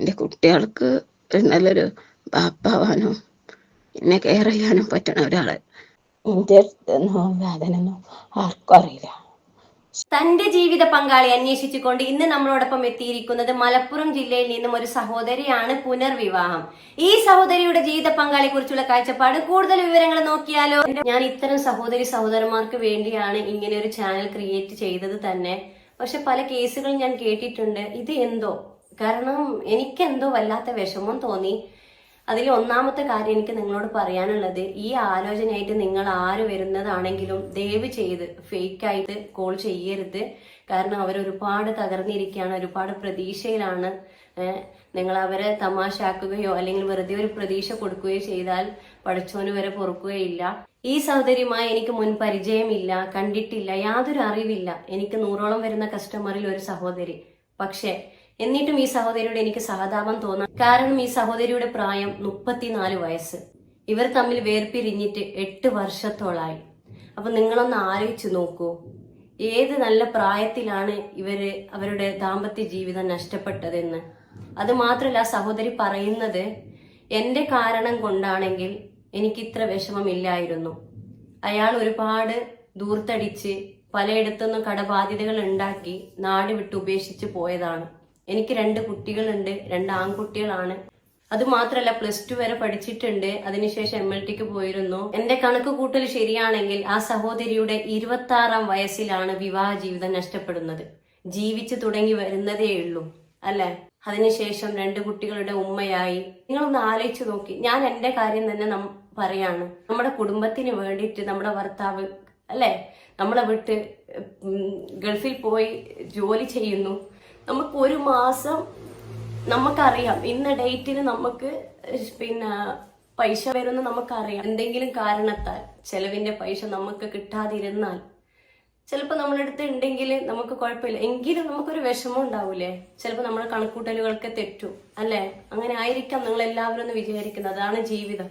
എന്റെ കുട്ടികൾക്ക് ഒരു നല്ലൊരു ബാപ്പാവാനും എന്നെ കെയർ ചെയ്യാനും പറ്റണ ഒരാളെ. എന്റെ അടുത്തൊന്നും വേദനയൊന്നും ആർക്കും അറിയില്ല. തന്റെ ജീവിത പങ്കാളി അന്വേഷിച്ചുകൊണ്ട് ഇന്ന് നമ്മളോടൊപ്പം എത്തിയിരിക്കുന്നത് മലപ്പുറം ജില്ലയിൽ നിന്നും ഒരു സഹോദരിയാണ് പുനർവിവാഹം. ഈ സഹോദരിയുടെ ജീവിത പങ്കാളിയെ കുറിച്ചുള്ള കാഴ്ചപ്പാട് കൂടുതൽ വിവരങ്ങൾ നോക്കിയാലോ? ഞാൻ ഇത്തരം സഹോദരി സഹോദരന്മാർക്ക് വേണ്ടിയാണ് ഇങ്ങനെ ഒരു ചാനൽ ക്രിയേറ്റ് ചെയ്തത് തന്നെ. പക്ഷെ പല കേസുകളും ഞാൻ കേട്ടിട്ടുണ്ട്. ഇത് എന്തോ? കാരണം എനിക്കെന്തോ വല്ലാത്ത വിഷമം തോന്നി. അതിൽ ഒന്നാമത്തെ കാര്യം എനിക്ക് നിങ്ങളോട് പറയാനുള്ളത് ഈ ആലോചനയായിട്ട് നിങ്ങൾ ആര് വരുന്നതാണെങ്കിലും ദയവ് ചെയ്ത് ഫേക്ക് ആയിട്ട് കോൾ ചെയ്യരുത്. കാരണം അവർ ഒരുപാട് തകർന്നിരിക്കുകയാണ് ഒരുപാട് പ്രതീക്ഷയിലാണ് നിങ്ങൾ അവരെ തമാശാക്കുകയോ അല്ലെങ്കിൽ വെറുതെ ഒരു പ്രതീക്ഷ കൊടുക്കുകയോ ചെയ്താൽ പഠിച്ചോന് വരെ പൊറുക്കുകയില്ല. ഈ സഹോദരിയുമായി എനിക്ക് മുൻ പരിചയമില്ല കണ്ടിട്ടില്ല യാതൊരു അറിവില്ല. എനിക്ക് നൂറോളം വരുന്ന കസ്റ്റമറിൽ ഒരു സഹോദരി. പക്ഷേ എന്നിട്ടും ഈ സഹോദരിയോട് എനിക്ക് സഹതാപം തോന്നാം കാരണം ഈ സഹോദരിയുടെ പ്രായം മുപ്പത്തിനാല് വയസ്സ്. ഇവർ തമ്മിൽ വേർപിരിഞ്ഞിട്ട് എട്ട് വർഷത്തോളായി. അപ്പൊ നിങ്ങളൊന്ന് ആലോചിച്ച് നോക്കൂ. ഏത് നല്ല പ്രായത്തിലാണ് ഇവർ അവരുടെ ദാമ്പത്യ ജീവിതം നഷ്ടപ്പെട്ടതെന്ന്. അത് മാത്രമല്ല സഹോദരി പറയുന്നത് എന്റെ കാരണം കൊണ്ടാണെങ്കിൽ എനിക്ക് ഇത്ര വിഷമമില്ലായിരുന്നു. അയാൾ ഒരുപാട് ദൂർത്തടിച്ച് പലയിടത്തുനിന്നും കടബാധ്യതകൾ ഉണ്ടാക്കി നാട് വിട്ട് ഉപേക്ഷിച്ച് പോയതാണ്. എനിക്ക് രണ്ട് കുട്ടികളുണ്ട് രണ്ട് ആൺകുട്ടികളാണ്. അത് മാത്രല്ല പ്ലസ് ടു വരെ പഠിച്ചിട്ടുണ്ട്. അതിനുശേഷം എം എൽ ടിക്ക് പോയിരുന്നു. എന്റെ കണക്ക് കൂട്ടൽ ശരിയാണെങ്കിൽ ആ സഹോദരിയുടെ ഇരുപത്തി ആറാം വയസ്സിലാണ് വിവാഹ ജീവിതം നഷ്ടപ്പെടുന്നത്. ജീവിച്ചു തുടങ്ങി വരുന്നതേ ഉള്ളൂ അല്ലെ? അതിനുശേഷം രണ്ട് കുട്ടികളുടെ ഉമ്മയായി. നിങ്ങളൊന്ന് ആലോചിച്ചു നോക്കി. ഞാൻ എന്റെ കാര്യം തന്നെ പറയാണ്. നമ്മുടെ കുടുംബത്തിന് വേണ്ടിയിട്ട് നമ്മുടെ ഭർത്താവ് അല്ലെ? നമ്മളെ വിട്ട് ഗൾഫിൽ പോയി ജോലി ചെയ്യുന്നു. നമുക്ക് ഒരു മാസം നമുക്കറിയാം. ഇന്ന ഡേറ്റിന് നമുക്ക് പിന്നെ പൈസ വരുമെന്ന് നമുക്കറിയാം. എന്തെങ്കിലും കാരണത്താൽ ചെലവിന്റെ പൈസ നമുക്ക് കിട്ടാതിരുന്നാൽ. ചിലപ്പോൾ നമ്മുടെ അടുത്ത് ഉണ്ടെങ്കിൽ നമുക്ക് കുഴപ്പമില്ല. എങ്കിലും നമുക്കൊരു വിഷമം ഉണ്ടാവൂലേ? ചിലപ്പോൾ നമ്മുടെ കണക്കൂട്ടലുകൾക്ക് തെറ്റും അല്ലേ? അങ്ങനെ ആയിരിക്കാം നിങ്ങൾ എല്ലാവരും ഒന്ന് വിചാരിക്കുന്നത്. അതാണ് ജീവിതം.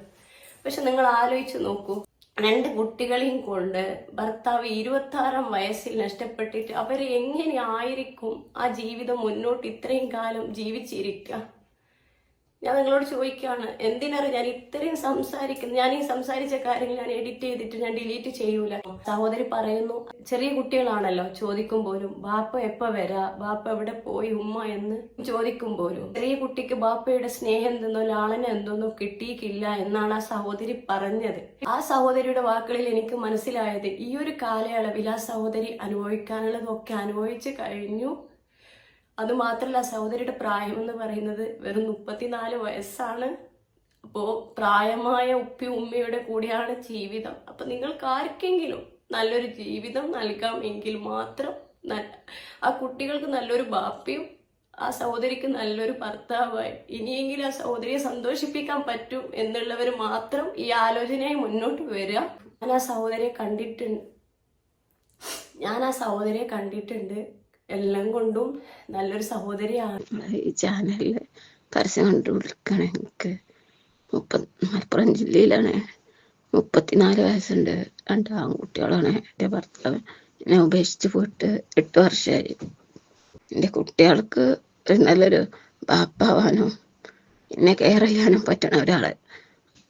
പക്ഷെ നിങ്ങൾ ആലോചിച്ച് നോക്കൂ. രണ്ട് കുട്ടികളെയും കൊണ്ട് ഭർത്താവ് ഇരുപത്തി ആറാം വയസ്സിൽ നഷ്ടപ്പെട്ടിട്ട് അവർ എങ്ങനെ ആയിരിക്കും ആ ജീവിതം മുന്നോട്ട് ഇത്രയും കാലം ജീവിച്ചിരിക്കുക ഞാൻ നിങ്ങളോട് ചോദിക്കുകയാണ് എന്തിനറിയാം ഞാൻ ഇത്രയും സംസാരിക്കുന്നു ഞാൻ ഈ സംസാരിച്ച കാര്യങ്ങൾ ഞാൻ എഡിറ്റ് ചെയ്തിട്ട് ഞാൻ ഡിലീറ്റ് ചെയ്യൂല. സഹോദരി പറയുന്നു ചെറിയ കുട്ടികളാണല്ലോ ചോദിക്കും പോലും. ബാപ്പ എപ്പ വരാ? ബാപ്പ എവിടെ പോയി? ഉമ്മ എന്ന് ചോദിക്കും പോലും. ചെറിയ കുട്ടിക്ക് ബാപ്പയുടെ സ്നേഹം എന്തെന്നോ ലാളന എന്തെന്നോ കിട്ടിയിട്ടില്ല എന്നാണ് ആ സഹോദരി പറഞ്ഞത്. ആ സഹോദരിയുടെ വാക്കുകളിൽ എനിക്ക് മനസ്സിലായത് ഈ ഒരു കാലയളവിൽ ആ സഹോദരി അനുഭവിക്കാനുള്ളതൊക്കെ അനുഭവിച്ചു കഴിഞ്ഞു. അത് മാത്രല്ല സഹോദരിയുടെ പ്രായം എന്ന് പറയുന്നത് വെറും മുപ്പത്തിനാല് വയസ്സാണ്. അപ്പോൾ പ്രായമായ ഉപ്പി ഉമ്മയുടെ കൂടെയാണ് ജീവിതം. അപ്പൊ നിങ്ങൾക്ക് ആർക്കെങ്കിലും നല്ലൊരു ജീവിതം നൽകാമെങ്കിൽ മാത്രം ആ കുട്ടികൾക്ക് നല്ലൊരു ബാപ്പയും ആ സഹോദരിക്ക് നല്ലൊരു ഭർത്താവായി ഇനിയെങ്കിലും ആ സഹോദരിയെ സന്തോഷിപ്പിക്കാൻ പറ്റും എന്നുള്ളവർ മാത്രം ഈ ആലോചനയായി മുന്നോട്ട് വരിക. ഞാൻ ആ സഹോദരിയെ കണ്ടിട്ടുണ്ട്. ഞാൻ ആ സഹോദരിയെ കണ്ടിട്ടുണ്ട്. എല്ലാം കൊണ്ടും നല്ലൊരു സഹോദരിയാണ്. ഈ ചാനലിൽ പരസ്യം കണ്ടു വിളിക്കണ എനിക്ക് മുപ്പത് മലപ്പുറം ജില്ലയിലാണ്. മുപ്പത്തിനാല് വയസ്സുണ്ട്. രണ്ട് ആൺകുട്ടികളാണ്. എന്റെ ഭർത്താവ് എന്നെ ഉപേക്ഷിച്ച് പോയിട്ട് എട്ട് വർഷമായി. എന്റെ കുട്ടികൾക്ക് നല്ലൊരു ബാപ്പാവാനും എന്നെ കെയർ ചെയ്യാനും പറ്റണ ഒരാളെ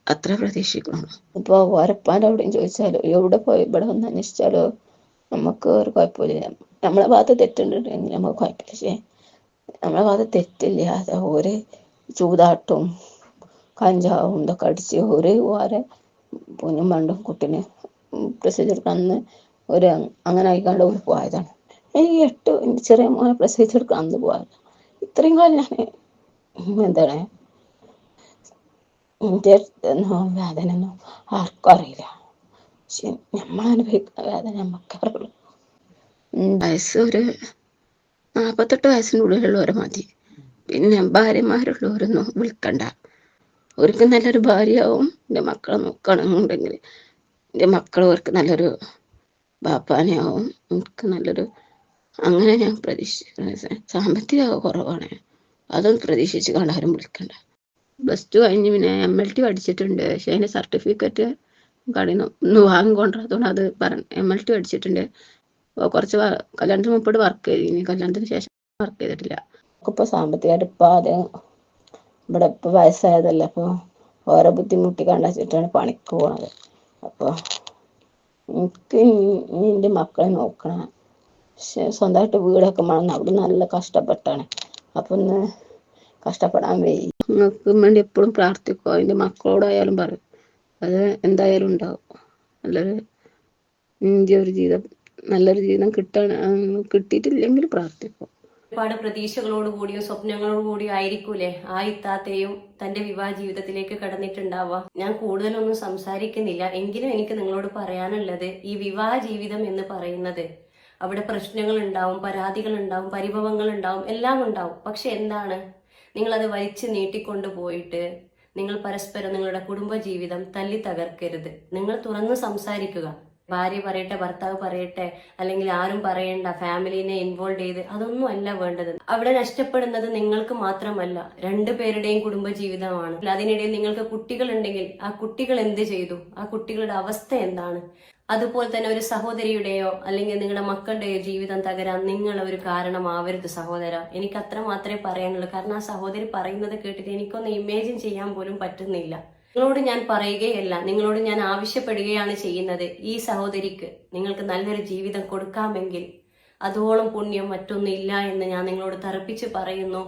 അത്ര പ്രതീക്ഷിക്കണം ഇപ്പോൾ ഓരപ്പാന്റെ അവിടെയും ചോദിച്ചാലോ എവിടെ പോയി? ഇവിടെ വന്ന് അന്വേഷിച്ചാലോ? നമുക്ക് ഒരു കുഴപ്പമില്ല. നമ്മളെ ഭാഗത്ത് തെറ്റുണ്ടെങ്കിൽ നമുക്ക് കുഴപ്പമില്ല. പക്ഷേ നമ്മളെ ഭാഗത്ത് തെറ്റില്ല. അത് ഓര് ചൂതാട്ടും കഞ്ചാവും ഇതൊക്കെ അടിച്ച് ഒരു ഓരെ പൊന്നും പണ്ടും കുട്ടീനെ പ്രസവിച്ചെടുക്കാൻ അന്ന് ഒരു അങ്ങനെ ആയിക്കാണ്ട് ഒരു പോയതാണ്. ഈ എട്ട് ചെറിയ മോനെ പ്രസവിച്ചെടുക്കാൻ അന്ന് പോയത്. ഇത്രയും കാലം ഞാൻ എന്താണ്? എന്റെ വേദന ഒന്നും ആർക്കും അറിയില്ല. പക്ഷെ നമ്മൾ അനുഭവിക്കുന്ന വേദന നമുക്ക് അറിയുള്ളൂ വയസ്സ് ഒരു നാൽപ്പത്തെട്ട് വയസ്സിനുള്ളിലുള്ളവരെ മതി. പിന്നെ ഭാര്യമാരുള്ളവരൊന്നും വിളിക്കണ്ട. അവർക്ക് നല്ലൊരു ഭാര്യയാവും എന്റെ മക്കളെ നോക്കണമെന്നുണ്ടെങ്കിൽ എന്റെ മക്കൾ അവർക്ക് നല്ലൊരു ബാപ്പാനെയാവും. എനിക്ക് നല്ലൊരു അങ്ങനെ ഞാൻ പ്രതീക്ഷിക്കുന്നത് സാമ്പത്തിക കുറവാണ്. അതൊന്നും പ്രതീക്ഷിച്ച് കാണാനും വിളിക്കണ്ട. പ്ലസ് ടു കഴിഞ്ഞ് പിന്നെ എം എൽ ടി പഠിച്ചിട്ടുണ്ട്. പക്ഷെ അതിന്റെ സർട്ടിഫിക്കറ്റ് കടയിൽ നിന്ന് ഒന്ന് വാങ്ങിക്കൊണ്ടിരുന്നതുകൊണ്ട് അത് പറഞ്ഞു എം എൽ ടി പഠിച്ചിട്ടുണ്ട്. അപ്പോൾ കുറച്ച് കല്യാണത്തിന് മുമ്പോട്ട് വർക്ക് ചെയ്തു. ഇനി കല്യാണത്തിന് ശേഷം വർക്ക് ചെയ്തിട്ടില്ല. ഇപ്പോൾ സാമ്പത്തികമായിട്ട് ഇപ്പോൾ ആദ്യം ഇവിടെ ഇപ്പൊ വയസ്സായതല്ല അപ്പോൾ ഓരോ ബുദ്ധിമുട്ടി കണ്ടുവച്ചിട്ടാണ് പണിക്ക് പോണത്. അപ്പോൾ എനിക്ക് എന്റെ മക്കളെ നോക്കണ. പക്ഷെ സ്വന്തമായിട്ട് വീടൊക്കെ വേണം അവിടെ നല്ല കഷ്ടപ്പെട്ടാണ്. അപ്പം ഒന്ന് കഷ്ടപ്പെടാൻ വയ്യ. നിങ്ങൾക്ക് വേണ്ടി എപ്പോഴും പ്രാർത്ഥിക്കുക എന്റെ മക്കളോടായാലും പറയും. അത് എന്തായാലും ഉണ്ടാവും. നല്ലൊരു ഇന്ത്യ ഒരു ജീവിതം നല്ലൊരു ജീവിതം കിട്ടാൻ കിട്ടിയിട്ടില്ലെങ്കിൽ പ്രാർത്ഥിക്കും. ഒരുപാട് പ്രതീക്ഷകളോട് കൂടിയും സ്വപ്നങ്ങളോട് കൂടിയോ ആയിരിക്കൂലേ? ആ ഇത്താത്തയും തന്റെ വിവാഹ ജീവിതത്തിലേക്ക് കടന്നിട്ടുണ്ടാവുക. ഞാൻ കൂടുതലൊന്നും സംസാരിക്കുന്നില്ല. എങ്കിലും എനിക്ക് നിങ്ങളോട് പറയാനുള്ളത് ഈ വിവാഹ ജീവിതം എന്ന് പറയുന്നത് അവിടെ പ്രശ്നങ്ങൾ ഉണ്ടാവും പരാതികൾ ഉണ്ടാവും പരിഭവങ്ങൾ ഉണ്ടാവും എല്ലാം ഉണ്ടാവും. പക്ഷെ എന്താണ്? നിങ്ങളത് വലിച്ചു നീട്ടിക്കൊണ്ടു പോയിട്ട് നിങ്ങൾ പരസ്പരം നിങ്ങളുടെ കുടുംബ ജീവിതം തല്ലി തകർക്കരുത്. നിങ്ങൾ തുറന്നു സംസാരിക്കുക. ഭാര്യ പറയട്ടെ ഭർത്താവ് പറയട്ടെ അല്ലെങ്കിൽ ആരും പറയണ്ട ഫാമിലിനെ ഇൻവോൾവ് ചെയ്ത് അതൊന്നും അല്ല വേണ്ടത്. അവിടെ നഷ്ടപ്പെടുന്നത് നിങ്ങൾക്ക് മാത്രമല്ല രണ്ടു പേരുടെയും കുടുംബജീവിതമാണ്. അതിനിടയിൽ നിങ്ങൾക്ക് കുട്ടികൾ ഉണ്ടെങ്കിൽ ആ കുട്ടികൾ എന്ത് ചെയ്തു? ആ കുട്ടികളുടെ അവസ്ഥ എന്താണ്? അതുപോലെ തന്നെ ഒരു സഹോദരിയുടെയോ അല്ലെങ്കിൽ നിങ്ങളുടെ മക്കളുടെയോ ജീവിതം തകരാൻ നിങ്ങൾ ഒരു കാരണമാവരുത് സഹോദര. എനിക്ക് അത്ര മാത്രമേ പറയാനുള്ളൂ. കാരണം ആ സഹോദരി പറയുന്നത് കേട്ടിട്ട് എനിക്കൊന്ന് ഇമേജിൻ ചെയ്യാൻ പോലും പറ്റുന്നില്ല. നിങ്ങളോട് ഞാൻ പറയുകയല്ല നിങ്ങളോട് ഞാൻ ആവശ്യപ്പെടുകയാണ് ചെയ്യുന്നത്. ഈ സഹോദരിക്ക് നിങ്ങൾക്ക് നല്ലൊരു ജീവിതം കൊടുക്കാമെങ്കിൽ അതോളം പുണ്യം മറ്റൊന്നില്ല എന്ന് ഞാൻ നിങ്ങളോട് തറപ്പിച്ച് പറയുന്നു.